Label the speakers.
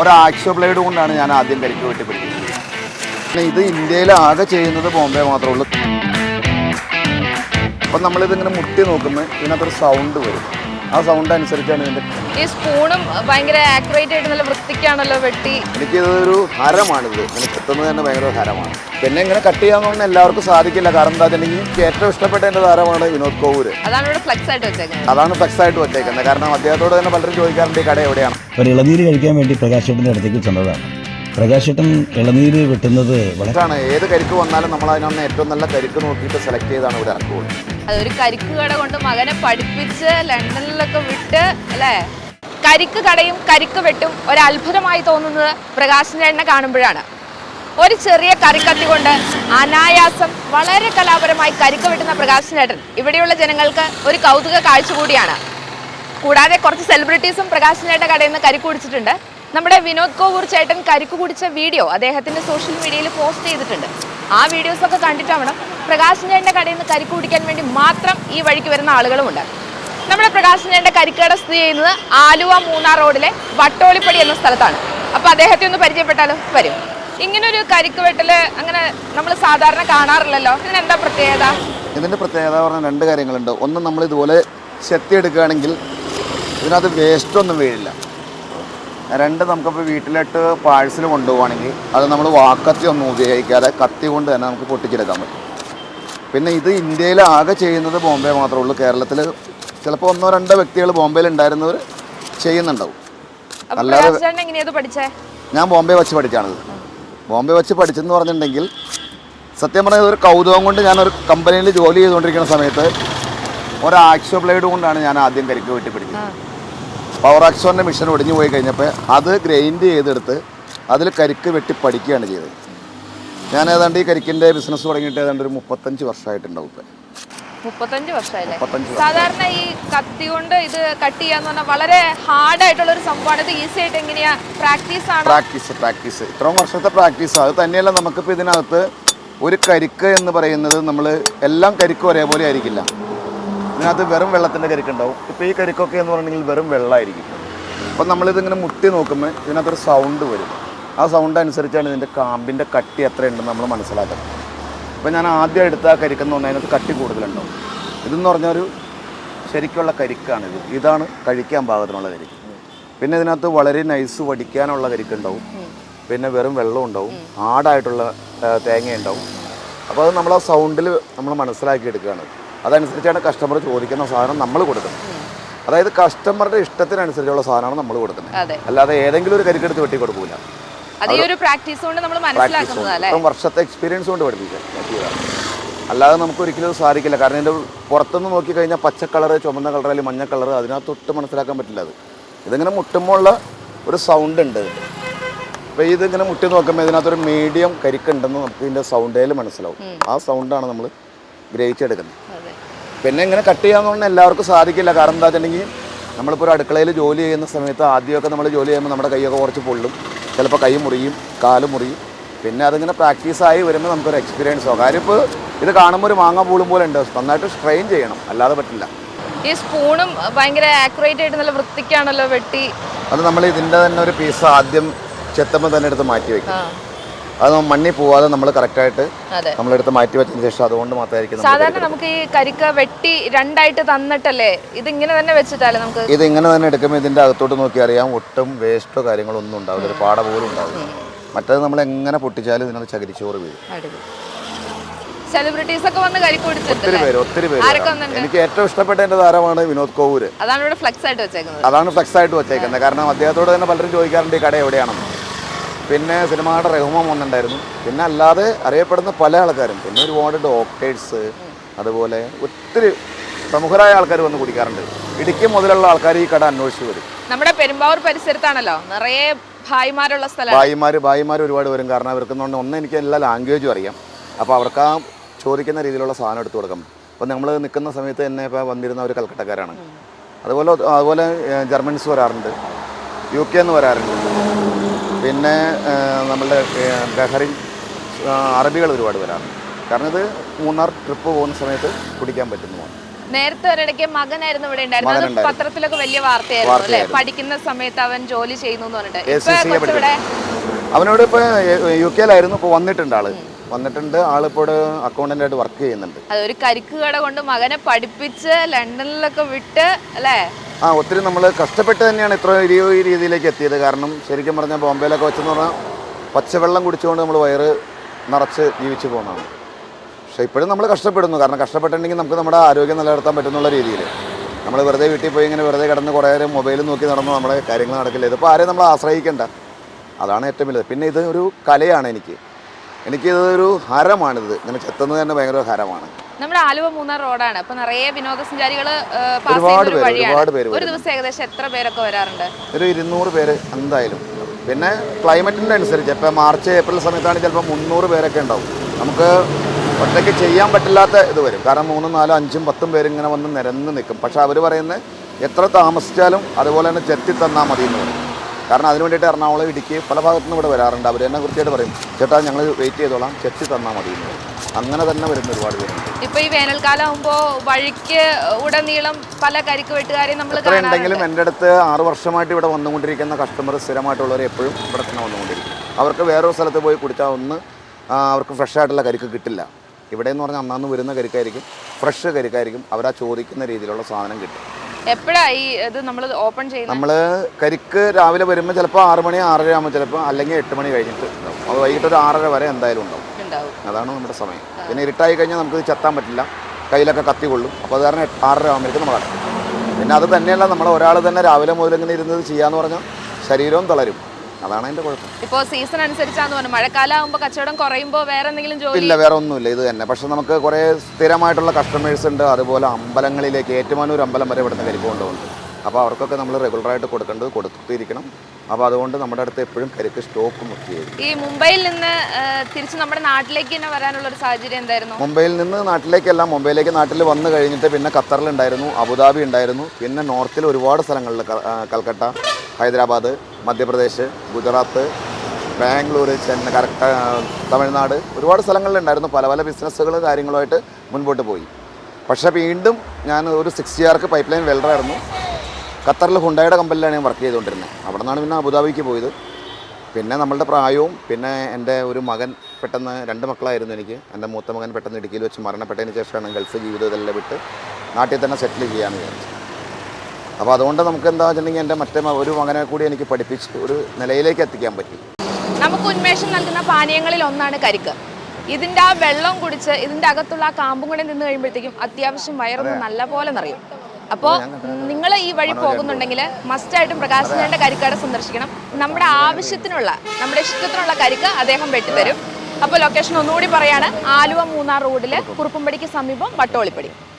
Speaker 1: ഒരാക്സോ blade കൊണ്ടാണ് ഞാൻ ആദ്യം കരിക്ക് വെട്ടി പിടിക്കുന്നത് ഇത് ഇന്ത്യയിൽ ആകെ ചെയ്യുന്നത് ബോംബെ മാത്രമേ ഉള്ളൂ. അപ്പം നമ്മളിതിങ്ങനെ മുട്ടി നോക്കുമ്പോൾ ഇതിനകത്തൊരു സൗണ്ട് വരും. ആ സൗണ്ട് അനുസരിച്ചാണ് ഇതിന്റെ
Speaker 2: ഈ സ്പൂണും ഭയങ്കര ആക്യുറേറ്റ് ആയിട്ട് നല്ല വൃത്തിക്കാണല്ലോ വെട്ടി.
Speaker 1: എനിക്കിതൊരു ഹരമാണിത് ഇങ്ങനെ കിട്ടുന്നത് തന്നെ ഭയങ്കര ഹരമാണ് പിന്നെ ഇങ്ങനെ കട്ട് ചെയ്യാമെന്ന് എല്ലാവർക്കും സാധിക്കില്ല. കാരണം എന്താ വെച്ചിട്ടുണ്ടെങ്കിൽ എനിക്ക് ഏറ്റവും ഇഷ്ടപ്പെട്ട എന്റെ താരമാണ് വിനോദ് കോവൂര്.
Speaker 2: അതാണ് ഇവിടെ ഫ്ലക്സ് ആയിട്ട് വെച്ചേക്കുന്നത്.
Speaker 1: അതാണ് ഫ്ലക്സ് ആയിട്ട് വെച്ചേക്കുന്നത്. കാരണം അദ്ദേഹത്തോട് തന്നെ പലരും ചോദിക്കാറുണ്ട് ഈ കട എവിടെയാണ്?
Speaker 3: ഒരു ഇളനീര് കഴിക്കാൻ വേണ്ടി പ്രകാശേട്ടന്റെ അടുത്തേക്ക് ചെന്നതാണ്. പ്രകാശേട്ടൻ ഇളനീര് വെട്ടുന്നത് വളരെ
Speaker 1: ഏത് കരിക്ക് വന്നാലും നമ്മൾ അതിനൊന്ന് ഏറ്റവും നല്ല കരിക്ക് നോക്കിയിട്ട് സെലക്ട് ചെയ്താണ് ഇവിടെ ഇറക്കുള്ളൂ
Speaker 2: അതൊരു കരിക്ക് കട കൊണ്ട് മകനെ പഠിപ്പിച്ച് ലണ്ടനിലൊക്കെ വിട്ട് അല്ലേ? കരിക്ക് കടയും കരിക്ക് വെട്ടും ഒരു അത്ഭുതമായി തോന്നുന്നത് എണ്ണ കാണുമ്പോഴാണ്. ഒരു ചെറിയ കറിക്കത്തി കൊണ്ട് അനായാസം വളരെ കലാപരമായി കരിക്ക് വെട്ടുന്ന പ്രകാശിനേട്ടൻ ഇവിടെയുള്ള ജനങ്ങൾക്ക് ഒരു കൗതുക കാഴ്ച കൂടിയാണ്. കൂടാതെ കുറച്ച് സെലിബ്രിറ്റീസും പ്രകാശിനേട്ടൻ കടയിൽ നിന്ന് കരിക്ക് കുടിച്ചിട്ടുണ്ട്. നമ്മുടെ വിനോദ് കോവൂർ ചേട്ടൻ കരിക്ക് കുടിച്ച വീഡിയോ അദ്ദേഹത്തിന്റെ സോഷ്യൽ മീഡിയയിൽ പോസ്റ്റ് ചെയ്തിട്ടുണ്ട്. ആ വീഡിയോസ് ഒക്കെ കണ്ടിട്ടാവണം പ്രകാശിനേട്ടന്റെ കടയിൽ നിന്ന് കരിക്ക് കുടിക്കാൻ വേണ്ടി മാത്രം ഈ വഴിക്ക് വരുന്ന ആളുകളുമുണ്ട്. നമ്മുടെ പ്രകാശൻ ചേട്ടന്റെ കരിക്കട സ്ഥിതി ചെയ്യുന്നത് ആലുവ മൂന്നാർ റോഡിലെ വട്ടോളിപ്പടി എന്ന സ്ഥലത്താണ്. അപ്പോൾ അദ്ദേഹത്തെ ഒന്ന് പരിചയപ്പെട്ടാലോ? വരും. ഇങ്ങനൊരു കരിക്ക് വെട്ടൽ അങ്ങനെ നമ്മൾ സാധാരണ കാണാറില്ലല്ലോ. ഇതിനെന്താ പ്രത്യേകത?
Speaker 1: ഇതിന്റെ പ്രത്യേകത പറഞ്ഞാൽ രണ്ട് കാര്യങ്ങളുണ്ട്. ഒന്ന് നമ്മൾ ഇതുപോലെ ചെത്തി എടുക്കുകയാണെങ്കിൽ ഇതിനകത്ത് വേസ്റ്റ് ഒന്നും വീഴില്ല. രണ്ട് നമുക്കിപ്പോൾ വീട്ടിലിട്ട് പാഴ്സൽ കൊണ്ടുപോവുകയാണെങ്കിൽ അത് നമ്മൾ വാക്കത്തി ഒന്നും ഉപയോഗിക്കാതെ കത്തി കൊണ്ട് തന്നെ നമുക്ക് പൊട്ടിച്ചെടുക്കാൻ പറ്റും. പിന്നെ ഇത് ഇന്ത്യയിൽ ആകെ ചെയ്യുന്നത് ബോംബെ മാത്രമേ ഉള്ളൂ. കേരളത്തിൽ ചിലപ്പോൾ ഒന്നോ രണ്ടോ വ്യക്തികൾ ബോംബെയിൽ ഉണ്ടായിരുന്നവർ ചെയ്യുന്നുണ്ടാവും. അല്ലാതെ- ഞാൻ ബോംബെ വെച്ച് പഠിച്ചാണിത് ബോംബെ വെച്ച് പഠിച്ചെന്ന് പറഞ്ഞിട്ടുണ്ടെങ്കിൽ സത്യം പറഞ്ഞാൽ ഒരു കൗതുകം കൊണ്ട് ഞാൻ ഒരു കമ്പനിയിൽ ജോലി ചെയ്തുകൊണ്ടിരിക്കുന്ന സമയത്ത് ഒരു ആക്സോ ബ്ലേഡ് കൊണ്ടാണ് ഞാൻ ആദ്യം കരിക്ക് വെട്ടി പിടിക്കുന്നത് പവർ ആക്സോറിന്റെ മിഷൻ ഒടിഞ്ഞു പോയി കഴിഞ്ഞപ്പോൾ അത് ഗ്രൈൻഡ് ചെയ്തെടുത്ത് അതിൽ കരിക്ക് വെട്ടി പഠിക്കുകയാണ് ചെയ്തത്. ഞാൻ ഏതാണ്ട് ഈ കരിക്കിന്റെ ബിസിനസ് തുടങ്ങിയിട്ട് ഏതാണ്ട് ഒരു മുപ്പത്തഞ്ച് വർഷമായിട്ടുണ്ടാവും ഇപ്പം.
Speaker 2: മുപ്പത്തഞ്ച്
Speaker 1: മുപ്പത്തഞ്ച്
Speaker 2: സാധാരണ ഈ കത്തി കൊണ്ട് ഇത് കട്ട് ചെയ്യാന്ന് പറഞ്ഞാൽ വളരെ ഹാർഡ് ആയിട്ടുള്ള ഒരു സംഭവമാണ്. ഇത് ഈസി ആയിട്ട് എങ്ങനെയാ? പ്രാക്ടീസ് ആണ്?
Speaker 1: പ്രാക്ടീസ് പ്രാക്ടീസ് ഇത്രയും വർഷത്തെ പ്രാക്ടീസ് അത് തന്നെയല്ല നമുക്കിപ്പോൾ ഇതിനകത്ത് ഒരു കരിക്ക് എന്ന് പറയുന്നത് നമ്മൾ എല്ലാം കരിക്കും ഒരേപോലെ ആയിരിക്കില്ല. ഇതിനകത്ത് വെറും വെള്ളത്തിന്റെ കരിക്കുണ്ടാവും. ഇപ്പോൾ ഈ കരിക്കൊക്കെ എന്ന് പറഞ്ഞിട്ടുണ്ടെങ്കിൽ വെറും വെള്ളമായിരിക്കും അപ്പം നമ്മളിതിങ്ങനെ മുട്ടി നോക്കുമ്പോൾ ഇതിനകത്തൊരു സൗണ്ട് വരും. ആ സൗണ്ട് അനുസരിച്ചാണ് ഇതിന്റെ കാമ്പിന്റെ കട്ടി എത്രയുണ്ടെന്ന് നമ്മൾ മനസ്സിലാക്കുന്നത്. അപ്പോൾ ഞാൻ ആദ്യം എടുത്ത ആ കരിക്കെന്ന് പറഞ്ഞാൽ അതിനകത്ത് കട്ടി കൂടുതലുണ്ടാവും. ഇതെന്ന് പറഞ്ഞാൽ ഒരു ശരിക്കുള്ള കരിക്കാണിത്. ഇതാണ് കഴിക്കാൻ പാകത്തിനുള്ള കരിക്ക്. പിന്നെ ഇതിനകത്ത് വളരെ നൈസ് വടിക്കാനുള്ള കരിക്കുണ്ടാവും. പിന്നെ വെറും വെള്ളം ഉണ്ടാവും. ആടായിട്ടുള്ള തേങ്ങ ഉണ്ടാവും അപ്പോൾ അത് നമ്മൾ ആ സൗണ്ടിൽ നമ്മൾ മനസ്സിലാക്കി എടുക്കുകയാണ് അതനുസരിച്ചാണ് കസ്റ്റമർ ചോദിക്കുന്ന സാധനം നമ്മൾ കൊടുക്കുന്നത്. അതായത് കസ്റ്റമറുടെ ഇഷ്ടത്തിനനുസരിച്ചുള്ള സാധനമാണ് നമ്മൾ കൊടുക്കുന്നത്. അല്ലാതെ ഏതെങ്കിലും ഒരു കരിക്കെടുത്ത് വെട്ടി കൊടുക്കൂല. വർഷത്തെ എക്സ്പീരിയൻസ് കൊണ്ട് പഠിപ്പിക്കുക. അല്ലാതെ നമുക്ക് ഒരിക്കലും സാധിക്കില്ല. കാരണം ഇതിന്റെ പുറത്തുനിന്ന് നോക്കിക്കഴിഞ്ഞാൽ പച്ച കളറ് ചുമന്ന കളർ അല്ലെങ്കിൽ മഞ്ഞ കളർ അതിനകത്ത് ഒട്ടും മനസ്സിലാക്കാൻ പറ്റില്ല അത്. ഇതിങ്ങനെ മുട്ടുമ്പോൾ ഉള്ള ഒരു സൗണ്ട് ഉണ്ട്. അപ്പോൾ ഇതിങ്ങനെ മുട്ടി നോക്കുമ്പോൾ ഇതിനകത്തൊരു മീഡിയം കരിക്കുണ്ടെന്ന് നമുക്ക് ഇതിന്റെ സൗണ്ടേൽ മനസ്സിലാവും. ആ സൗണ്ടാണ് നമ്മൾ ഗ്രഹിച്ചെടുക്കുന്നത്. പിന്നെ ഇങ്ങനെ കട്ട് പറഞ്ഞാൽ എല്ലാവർക്കും സാധിക്കില്ല. കാരണം എന്താ വെച്ചിട്ടുണ്ടെങ്കിൽ നമ്മളിപ്പോൾ ഒരു അടുക്കളയിൽ ജോലി ചെയ്യുന്ന സമയത്ത് ആദ്യമൊക്കെ നമ്മൾ ജോലി ചെയ്യുമ്പോൾ നമ്മുടെ കൈയൊക്കെ കുറച്ച് പൊള്ളും. ചിലപ്പോൾ കൈ മുറിയും കാൽ മുറിയും. പിന്നെ അതിങ്ങനെ പ്രാക്ടീസായി വരുമ്പോൾ നമുക്കൊരു എക്സ്പീരിയൻസ് ആകും കാര്യം ഇപ്പോൾ ഇത് കാണുമ്പോൾ ഒരു മാങ്ങ പൂളും പോലെ ഉണ്ട്. നന്നായിട്ട് സ്ട്രെയിൻ ചെയ്യണം. അല്ലാതെ പറ്റില്ല.
Speaker 2: ഈ സ്പൂണും ഭയങ്കര ആക്യുറേറ്റ് ആയിട്ട് നല്ല വൃത്തിക്കാണല്ലോ വെട്ടി.
Speaker 1: അത് നമ്മൾ ഇതിന്റെ തന്നെ ഒരു പീസ് ആദ്യം ചെത്തുമ്പോൾ തന്നെ എടുത്ത് മാറ്റി വെക്കും. അത് മണ്ണി പോവാതെ നമ്മൾ കറക്റ്റായിട്ട്
Speaker 2: നമ്മൾ
Speaker 1: നമ്മളെടുത്ത് മാറ്റി വെച്ചതിന് ശേഷം അതുകൊണ്ട് മാത്രമായിരിക്കും
Speaker 2: സാധാരണ നമുക്ക് ഈ കരിക്ക വെട്ടി രണ്ടായിട്ട് തന്നിട്ടല്ലേ? ഇത് ഇങ്ങനെ തന്നെ വെച്ചിട്ടല്ലേ നമുക്ക്
Speaker 1: ഇത് ഇങ്ങനെ തന്നെ എടുക്കുമ്പോൾ ഇതിന്റെ അകത്തോട്ട് നോക്കി അറിയാം ഒട്ടും വേസ്റ്റോ കാര്യങ്ങളോ ഒന്നും ഉണ്ടാവില്ല. ഒരു പാട പോലും ഉണ്ടാവില്ല. മറ്റേത് നമ്മൾ എങ്ങനെ പൊട്ടിച്ചാലും ഇതിനകത്ത് ചകിരിച്ചോറ് വീഴും.
Speaker 2: സെലിബ്രിറ്റീസ് ഒക്കെ വന്ന് കരി
Speaker 1: ഒത്തിരി പേര് ഒത്തിരി പേര്? എനിക്ക് ഏറ്റവും ഇഷ്ടപ്പെട്ട എന്റെ താരമാണ് വിനോദ് കോവൂര്.
Speaker 2: അതാണ് ഇവിടെ ഫ്ലെക്സ് ആയിട്ട് വെച്ചേക്കുന്നത്.
Speaker 1: അതാണ് ഫ്ലെക്സ് ആയിട്ട് വെച്ചേക്കുന്നത്. കാരണം അദ്ദേഹത്തോട് തന്നെ പലരും ചോദിക്കാറുണ്ട് ഈ കട എവിടെയാണെന്ന്? പിന്നെ സിനിമയുടെ റഹ്മാൻ വന്നിട്ടുണ്ടായിരുന്നു. പിന്നെ അല്ലാതെ അറിയപ്പെടുന്ന പല ആൾക്കാരും പിന്നെ ഒരുപാട് ഡോക്ടേഴ്സ് അതുപോലെ ഒത്തിരി പ്രമുഖരായ ആൾക്കാർ വന്ന് കുടിക്കാറുണ്ട്. ഇടുക്കി മുതലുള്ള ആൾക്കാർ ഈ കട അന്വേഷിച്ച് വരും.
Speaker 2: നമ്മുടെ പെരുമ്പാവൂർ പരിസരത്താണല്ലോ നിറയെ ഭായിമാരുള്ള സ്ഥലം.
Speaker 1: ഭായിമാർ ഭായിമാർ ഒരുപാട് വരും. കാരണം അവർക്ക് ഒന്ന് എനിക്ക് എല്ലാ ലാംഗ്വേജും അറിയാം. അപ്പോൾ അവർക്ക് ആ ചോദിക്കുന്ന രീതിയിലുള്ള സാധനം എടുത്തു കൊടുക്കും. അപ്പോൾ നമ്മൾ നിൽക്കുന്ന സമയത്ത് തന്നെ ഇപ്പോൾ വന്നിരുന്ന ഒരു കൽക്കട്ടക്കാരാണ്. അതുപോലെ അതുപോലെ ജർമ്മൻസ് വരാറുണ്ട്. യു കെ എന്ന് വരാറുണ്ട്. പിന്നെ നമ്മളുടെ ബഹറിൻ അറബികൾ ഒരുപാട് വരാറുണ്ട് കാരണം ഇത് മൂന്നാർ ട്രിപ്പ് പോകുന്ന സമയത്ത് കുടിക്കാൻ പറ്റുന്നതാണ്
Speaker 2: നേരത്തെ ഒരിടയ്ക്ക് മകനായിരുന്നു ഇവിടെ ഉണ്ടായിരുന്നു പത്രത്തിലൊക്കെ വലിയ വാർത്തയായിരുന്നു അല്ലെ? പഠിക്കുന്ന സമയത്ത് അവൻ ജോലി ചെയ്യുന്നു ഇപ്പൊ
Speaker 1: അവനോട് ഇപ്പോൾ യു കെയിലായിരുന്നു ഇപ്പൊ വന്നിട്ടുണ്ട് ആൾ. വന്നിട്ടുണ്ട്. ആളിപ്പോൾ ഇവിടെ അക്കൗണ്ടന്റ് ആയിട്ട് വർക്ക് ചെയ്യുന്നുണ്ട്.
Speaker 2: അതൊരു കരിക്ക് കട കൊണ്ട് മകനെ പഠിപ്പിച്ച് ലണ്ടനിലൊക്കെ വിട്ട് അല്ലേ?
Speaker 1: ആ ഒത്തിരി നമ്മൾ കഷ്ടപ്പെട്ട് തന്നെയാണ് ഇത്ര ഈ രീതിയിലേക്ക് എത്തിയത്. കാരണം ശരിക്കും പറഞ്ഞാൽ ബോംബെയിലൊക്കെ വെച്ചെന്ന് പറഞ്ഞാൽ പച്ചവെള്ളം കുടിച്ചുകൊണ്ട് നമ്മൾ വയറ് നിറച്ച് ജീവിച്ചു പോകുന്നതാണ്. പക്ഷേ ഇപ്പോഴും നമ്മൾ കഷ്ടപ്പെടുന്നു. കാരണം കഷ്ടപ്പെട്ടിട്ടുണ്ടെങ്കിൽ നമുക്ക് നമ്മുടെ ആരോഗ്യം നിലനിർത്താൻ പറ്റുന്നുള്ള രീതിയിൽ നമ്മൾ വെറുതെ വീട്ടിൽ പോയി ഇങ്ങനെ വെറുതെ കിടന്ന് കുറേ നേരം മൊബൈൽ നോക്കി നടന്നു നമ്മുടെ കാര്യങ്ങൾ നടക്കില്ല. ഇതിപ്പോൾ ആരെയും നമ്മൾ ആശ്രയിക്കേണ്ട. അതാണ് ഏറ്റവും വലുത്. പിന്നെ ഇത് ഒരു കലയാണ് എനിക്ക്. എനിക്കിത് ഒരു ഹരമാണിത്. ഇങ്ങനെ ചെത്തുന്നത് തന്നെ ഭയങ്കര ഹരമാണ്.
Speaker 2: നമ്മുടെ ആലുവ മൂന്നാർ റോഡാണ്. അപ്പൊ നിറയെ വിനോദസഞ്ചാരികൾ
Speaker 1: ഒരുപാട് പേര്, ഒരുപാട് പേര്
Speaker 2: ഒരു ദിവസം ഏകദേശം എത്ര പേരൊക്കെ വരാറുണ്ട്?
Speaker 1: ഒരു ഇരുന്നൂറ് പേര് എന്തായാലും. പിന്നെ ക്ലൈമറ്റിന്റെ അനുസരിച്ച് ഇപ്പോൾ മാർച്ച് ഏപ്രിൽ സമയത്താണ് ചിലപ്പോൾ മുന്നൂറ് പേരൊക്കെ ഉണ്ടാവും. നമുക്ക് ഒറ്റയ്ക്ക് ചെയ്യാൻ പറ്റില്ലാത്ത ഇത് വരും. കാരണം മൂന്നും നാലും അഞ്ചും പത്തും പേര് ഇങ്ങനെ വന്ന് നിരന്ന് നിൽക്കും. പക്ഷെ അവർ പറയുന്നത് എത്ര താമസിച്ചാലും അതുപോലെ തന്നെ ചെത്തി തന്നാൽ മതി എന്ന് പറയും. കാരണം അതിന് വേണ്ടിയിട്ട് എറണാകുളം ഇടുക്കി പല ഭാഗത്തുനിന്ന് ഇവിടെ വരാറുണ്ട്. അവർ തന്നെ കൃത്യമായിട്ട് പറയും ചേട്ടാ ഞങ്ങൾ വെയിറ്റ് ചെയ്തോളാം ചെത്തി തന്നാൽ മതി. അങ്ങനെ തന്നെ വരുന്ന ഒരുപാട് പേരുണ്ട്.
Speaker 2: ഇപ്പൊ ഈ വേനൽക്കാലം ആകുമ്പോൾ വഴിക്ക് ഉടനീളം പല കരിക്ക് വെട്ടുകാരെയും നമ്മൾ
Speaker 1: ഉണ്ടെങ്കിലും എന്റെ അടുത്ത് ആറ് വർഷമായിട്ട് ഇവിടെ വന്നുകൊണ്ടിരിക്കുന്ന കസ്റ്റമർ സ്ഥിരമായിട്ടുള്ളവർ എപ്പോഴും ഇവിടെ തന്നെ വന്നുകൊണ്ടിരിക്കും. അവർക്ക് വേറൊരു സ്ഥലത്ത് പോയി കുടിച്ചാൽ ഒന്ന് അവർക്ക് ഫ്രഷ് ആയിട്ടുള്ള കരിക്ക് കിട്ടില്ല. ഇവിടെ എന്ന് പറഞ്ഞാൽ അന്നാന്ന് വരുന്ന കരിക്കായിരിക്കും ഫ്രഷ് കരിക്കായിരിക്കും. ആ ചോദിക്കുന്ന രീതിയിലുള്ള സാധനം കിട്ടും.
Speaker 2: എപ്പോഴാ ഈ ഇത് നമ്മൾ ഓപ്പൺ ചെയ്യുന്നത്
Speaker 1: നമ്മൾ കരിക്ക് രാവിലെ വരുമ്പോൾ ചിലപ്പോൾ ആറ് മണി ആറര ആകുമ്പോൾ ചിലപ്പോൾ അല്ലെങ്കിൽ എട്ട് മണി കഴിഞ്ഞിട്ട് ഉണ്ടാവും. അത് വൈകിട്ട് ഒരു ആറര വരെ എന്തായാലും ഉണ്ടാവും. അതാണ് നമ്മുടെ സമയം. പിന്നെ ഇരുട്ടായി കഴിഞ്ഞാൽ നമുക്ക് ഇത് ചെത്താൻ പറ്റില്ല. കയ്യിലൊക്കെ കത്തി കൊള്ളും. അപ്പോൾ അത് കാരണം ആറര ആകുമ്പോഴേക്കും നമ്മൾ അടക്കും പിന്നെ അത് തന്നെയല്ല നമ്മൾ ഒരാൾ തന്നെ രാവിലെ മുതൽ ഇങ്ങനെ ഇരുന്നത് ചെയ്യാന്ന് പറഞ്ഞാൽ ശരീരവും തളരും. അതാണ് അതിന്റെ കുഴപ്പം.
Speaker 2: ഇപ്പോ സീസൺ അനുസരിച്ചാന്ന് പറഞ്ഞു. മഴക്കാലം ആകുമ്പോ കച്ചവടം കുറയുമ്പോ വേറെ എന്തെങ്കിലും ജോലി
Speaker 1: ഇല്ല വേറെ ഒന്നുമില്ല. ഇത് തന്നെ. പക്ഷെ നമുക്ക് കുറേ സ്ഥിരമായിട്ടുള്ള കസ്റ്റമേഴ്സ് ഉണ്ട്. അതുപോലെ അമ്പലങ്ങളിലേക്ക് ഏറ്റുമാനൂർ അമ്പലം വരെ ഇവിടുന്ന് കരിക്ക് കൊണ്ടുപോകുന്നുണ്ട് അപ്പോൾ അവർക്കൊക്കെ നമ്മൾ റെഗുലറായിട്ട് കൊടുക്കേണ്ടത് കൊടുത്തിരിക്കണം. അപ്പോൾ അതുകൊണ്ട് നമ്മുടെ അടുത്ത് എപ്പോഴും കരിക്ക് സ്റ്റോക്ക് ചെയ്യും
Speaker 2: ഈ മുംബൈയിൽ നിന്ന് തിരിച്ച് നമ്മുടെ നാട്ടിലേക്ക് തന്നെ വരാനുള്ള ഒരു സാഹചര്യം എന്തായിരുന്നു?
Speaker 1: മുംബൈയിൽ നിന്ന് നാട്ടിലേക്കല്ല മുംബൈയിലേക്ക് നാട്ടിൽ വന്നു കഴിഞ്ഞിട്ട് പിന്നെ ഖത്തറിലുണ്ടായിരുന്നു അബുദാബി ഉണ്ടായിരുന്നു പിന്നെ നോർത്തിൽ ഒരുപാട് സ്ഥലങ്ങളിൽ കൽക്കട്ട ഹൈദരാബാദ് മധ്യപ്രദേശ് ഗുജറാത്ത് ബാംഗ്ലൂർ ചെന്നൈ കറക്റ്റ് തമിഴ്നാട് ഒരുപാട് സ്ഥലങ്ങളിലുണ്ടായിരുന്നു. പല പല ബിസിനസ്സുകൾ കാര്യങ്ങളുമായിട്ട് മുൻപോട്ട് പോയി. പക്ഷേ വീണ്ടും ഞാൻ ഒരു സിക്സ് ഇയർക്ക് പൈപ്പ് ലൈൻ വെൽഡറായിരുന്നു ഖത്തറിൽ ഹുണ്ടായുടെ കമ്പനിയിലാണ് ഞാൻ വർക്ക് ചെയ്തുകൊണ്ടിരുന്നത്. അവിടെ നിന്നാണ് പിന്നെ അബുദാബിക്ക് പോയത്. പിന്നെ നമ്മളുടെ പ്രായവും പിന്നെ എന്റെ ഒരു മകൻ പെട്ടെന്ന് രണ്ട് മക്കളായിരുന്നു എനിക്ക്. എന്റെ മൂത്ത മകൻ പെട്ടെന്ന് ഇടുക്കിയിൽ വെച്ച് മരണപ്പെട്ടതിന് ശേഷമാണ് ഗൾഫ് ജീവിതം ഇതെല്ലാം വിട്ട് നാട്ടിൽ തന്നെ സെറ്റിൽ ചെയ്യാമെന്ന് വിചാരിച്ചു. അപ്പോൾ അതുകൊണ്ട് നമുക്ക് എന്താ വെച്ചിട്ടുണ്ടെങ്കിൽ എന്റെ മറ്റേ ഒരു മകനെ കൂടി എനിക്ക് പഠിപ്പിച്ച് ഒരു നിലയിലേക്ക് എത്തിക്കാൻ പറ്റി.
Speaker 2: നമുക്ക് ഉന്മേഷം നൽകുന്ന പാനീയങ്ങളിൽ ഒന്നാണ് കരിക്ക്. ഇതിന്റെ ആ വെള്ളം കുടിച്ച് ഇതിന്റെ അകത്തുള്ള ആ കാമ്പും കൂടെ നിന്ന് കഴിയുമ്പോഴത്തേക്കും അത്യാവശ്യം വയറൊന്ന് നല്ല പോലെ നിറയും. അപ്പോൾ നിങ്ങൾ ഈ വഴി പോകുന്നുണ്ടെങ്കിൽ മസ്റ്റായിട്ടും പ്രകാശനേണ്ട കരിക്കട സന്ദർശിക്കണം. നമ്മുടെ ആവശ്യത്തിനുള്ള നമ്മുടെ ഇഷ്ടത്തിനുള്ള കരിക്ക് അദ്ദേഹം വെട്ടിത്തരും. അപ്പോൾ ലൊക്കേഷൻ ഒന്നുകൂടി പറയാണ്. ആലുവ മൂന്നാർ റോഡിൽ കുറുപ്പുംപടിക്ക് സമീപം വട്ടോളിപ്പടി.